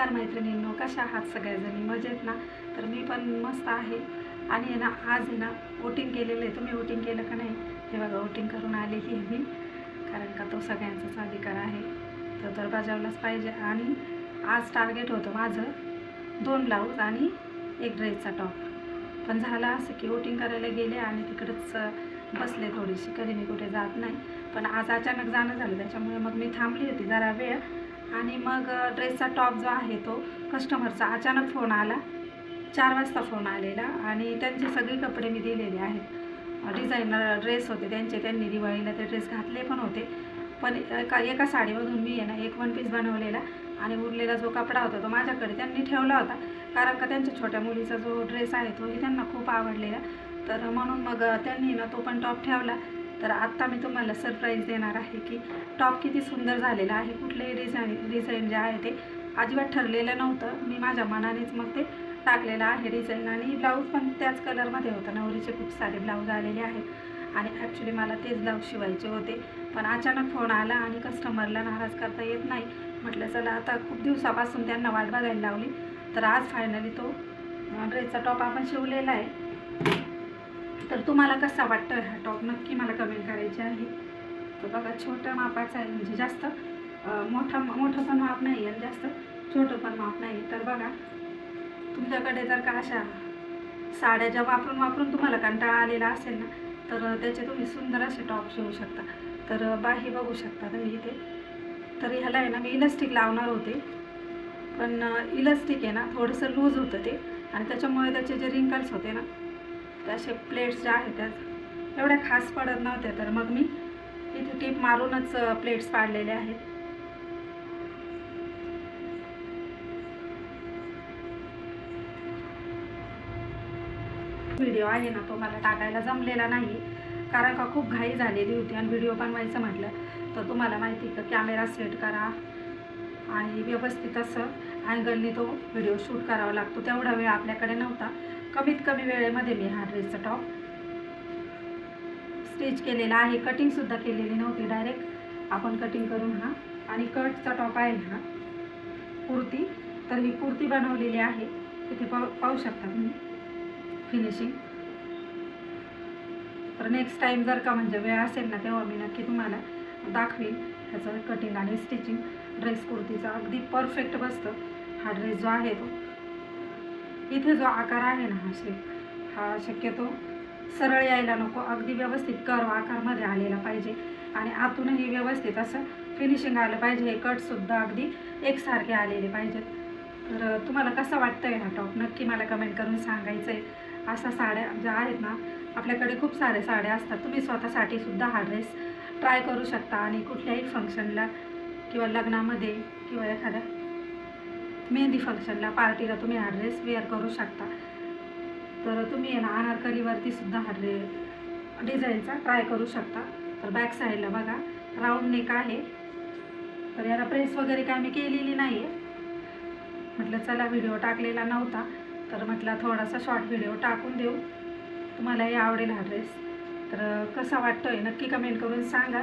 नमस्कार मैत्रिणींनो कशा आहात सगळ्याजणी मजेत ना? तर मी पण मस्त आहे. आणि आहे ना आज आहे ना वोटिंग केलेलं आहे. तुम्ही वोटिंग केलं का नाही? हे बघा वोटिंग करून आलेली आहे मी. कारण का तो सगळ्यांचाच अधिकार आहे. तर तर बजावलाच पाहिजे. आणि आज टार्गेट होतं माझं दोन ब्लाऊज आणि एक ड्रेसचा टॉप पण झालं असं की वोटिंग करायला गेले आणि तिकडंच बसले थोडीशी कधी मी कुठे जात नाही. पण आज अचानक जाणं झालं. त्याच्यामुळे मग मी थांबली होती. जरा वेळ आणि मग ड्रेसचा टॉप जो आहे तो कस्टमरचा अचानक फोन आला. चार वाजता फोन आलेला आणि त्यांचे सगळे कपडे मी दिलेले आहेत. डिझायनर ड्रेस होते त्यांचे. त्यांनी दिवाळीला ते ड्रेस घातले पण होते. पण एका एका साडीमधून मी आहे ना एक वन पीस बनवलेला आणि उरलेला जो कपडा होता तो माझ्याकडे त्यांनी ठेवला होता. कारण का त्यांच्या छोट्या मुलीचा जो ड्रेस आहे तोही त्यांना खूप आवडलेला. तर म्हणून मग त्यांनी ना तो पण टॉप ठेवला. तर आत्ता मी तुम्हाला सरप्राईज देणार आहे की टॉप किती सुंदर झालेला आहे. कुठलेही डिझाईन डिझाईन जे आहे ते अजिबात ठरलेलं नव्हतं. मी माझ्या मनानेच मग ते टाकलेलं आहे डिझाईन आणि ब्लाऊज पण त्याच कलरमध्ये होतं. नवरीचे खूप सारे ब्लाऊज आलेले आहेत. आणि ॲक्च्युली मला तेच ब्लाऊज शिवायचे होते. पण अचानक फोन आला आणि कस्टमरला नाराज करता येत नाही. म्हटलं चला आता खूप दिवसापासून त्यांना वाट बघायला लावली. तर आज फायनली तो ड्रेसचा टॉप आपण शिवलेला आहे. तर तुम्हाला कसा वाटतं हा टॉप नक्की मला कमेंट करायची आहे. तर बघा छोट्या मापाचा आहे म्हणजे जास्त मोठा मोठं पण माप नाही आणि जास्त छोटं पण माप नाही तर बघा तुमच्याकडे जर का अशा साड्या ज्या वापरून वापरून तुम्हाला कंटाळा आलेला असेल ना तर त्याचे तुम्ही सुंदर असे टॉप शिवू शकता. तर बाही बघू शकता तुम्ही इथे. तर ह्याला आहे ना मी इलास्टिक लावणार होते. पण इलास्टिक आहे ना थोडंसं लूज होतं ते. आणि त्याच्यामुळे त्याचे जे रिंकल्स होते ना ते असे प्लेट्स ज्या आहेत त्यात एवढ्या खास पडत नव्हत्या तर मग मी इथे टीप मारूनच प्लेट्स पाडलेले आहेत. व्हिडिओ आहे ना तो मला टाकायला जमलेला नाही. कारण का खूप घाई झालेली होती आणि व्हिडिओ बनवायचं म्हटलं तर तुम्हाला माहिती आहे का कॅमेरा सेट करा आणि व्यवस्थित असं अँगलने तो व्हिडिओ शूट करावा लागतो. तेवढा वेळ आपल्याकडे नव्हता. कमीत कमी वेळेमध्ये मी हा ड्रेसचा टॉप स्टिच केलेला आहे. कटिंगसुद्धा केलेली नव्हती डायरेक्ट आपण कटिंग करून हा आणि कटचा टॉप आहे हा. कुर्ती. तर ही कुर्ती बनवलेली आहे. तिथे पाहू पाहू शकता तुम्ही. फिनिशिंग तर नेक्स्ट टाईम जर का म्हणजे वेळ असेल ना तेव्हा मी नक्की तुम्हाला दाखवीन. त्याचं कटिंग आणि स्टिचिंग ड्रेस कुर्तीचा अगदी परफेक्ट बसतं. हा ड्रेस जो आहे तो इथे जो आकार आहे ना हा शेप हा शक्यतो सरळ यायला नको अगदी व्यवस्थित कर्व आकारमध्ये आलेला पाहिजे. आणि आतूनही व्यवस्थित असं फिनिशिंग आलं पाहिजे हे कटसुद्धा अगदी एकसारखे आलेले पाहिजेत. तर तुम्हाला कसं वाटतं आहे हा टॉप नक्की मला कमेंट करून सांगायचं आहे अशा साड्या ज्या आहेत ना आपल्याकडे खूप साऱ्या साड्या असतात. तुम्ही स्वतःसाठी सुद्धा हा ड्रेस ट्राय करू शकता आणि कुठल्याही फंक्शनला किंवा लग्नामध्ये किंवा एखाद्या मेहंदी फंक्शनला पार्टीला तुम्ही हा ड्रेस वेअर करू शकता. तर तुम्ही आहे ना अनारकलीवरती सुद्धा हा ड्रे डिझाईनचा ट्राय करू शकता. तर बॅक साईडला बघा राऊंड नेक आहे. तर याला प्रेस वगैरे काय मी केलेली नाही आहे म्हटलं चला व्हिडिओ टाकलेला नव्हता. तर म्हटलं थोडासा शॉर्ट व्हिडिओ टाकून देऊ. तुम्हालाही आवडेल हा ड्रेस तर कसा वाटतोय? नक्की कमेंट करून सांगा.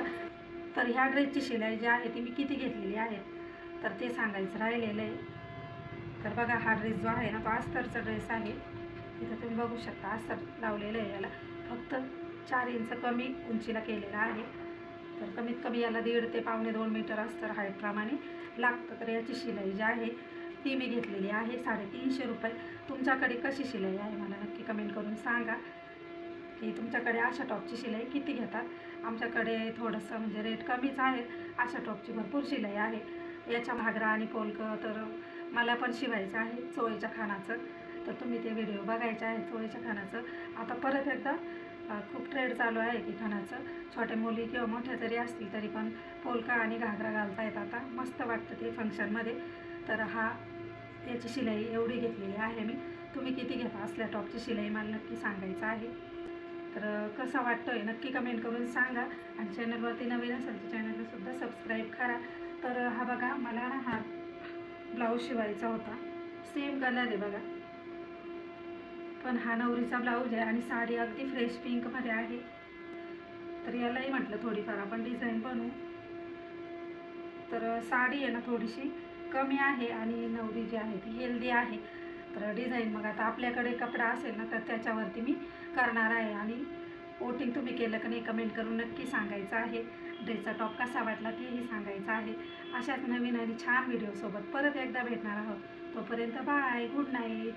तर ह्या ड्रेसची शिलाई जी आहे ती मी किती घेतलेली आहे? तर ते सांगायचं राहिलेलं आहे. तर बघा हा ड्रेस जो आहे ना तो अस्तरचा ड्रेस आहे. तिथं तुम्ही बघू शकता अस्तर लावलेलं आहे याला. फक्त चार इंच कमी उंचीला केलेला आहे. तर कमीत कमी याला दीड ते पावणे दोन मीटर अस्तर हाईटप्रमाणे लागतं. तर याची शिलाई जी आहे ती मी घेतलेली आहे साडेतीनशे रुपये. तुमच्याकडे कशी शिलाई आहे? मला नक्की कमेंट करून सांगा. की तुमच्याकडे अशा टॉपची शिलाई किती घेतात? आमच्याकडे थोडंसं म्हणजे रेट कमीच आहे. अशा टॉपची भरपूर शिलाई आहे. याच्या घागरा आणि पोलकं तर मला पण शिवायचं आहे चोळीच्या खानाचं. तर तुम्ही ते व्हिडिओ बघायचे आहे चोळीच्या खानाचं. आता परत एकदा खूप ट्रेड चालू आहे की खानाचं. छोट्या मुली किंवा मोठ्या जरी असतील तरी पण पोलका आणि घागरा घालता येत आता मस्त वाटतं ते फंक्शनमध्ये तर हा याची शिलाई एवढी घेतलेली आहे मी. तुम्ही किती घेता? असल्या टॉपची शिलाई मला नक्की सांगायचं आहे. तर कसा वाटतो आहे नक्की कमेंट करून सांगा आणि चॅनलवरती नवीन असेल तर चॅनलला सुद्धा सबस्क्राईब करा. तर हा बघा मला ना हा ब्लाऊज शिवायचा होता. सेम कलर आहे बघा. पण हा नवरीचा ब्लाऊज आहे आणि साडी अगदी फ्रेश पिंकमध्ये आहे. तर यालाही म्हटलं थोडीफार आपण डिझाईन बनवू. तर साडी आहे ना थोडीशी कमी आहे आणि नवरी जी आहे ती हेल्दी आहे. तर डिझाईन. मग आता आपल्याकडे कपडा असेल ना तर त्याच्यावरती मी करणार आहे. आणि वोटिंग तुम्ही केलं का नाही कमेंट करून नक्की सांगायचं आहे. ड्रेसचा टॉप कसा वाटला तेही सांगायचं आहे. अशाच नवीन आणि छान व्हिडिओसोबत परत एकदा भेटणार आहोत. तोपर्यंत बाय गुड नाईट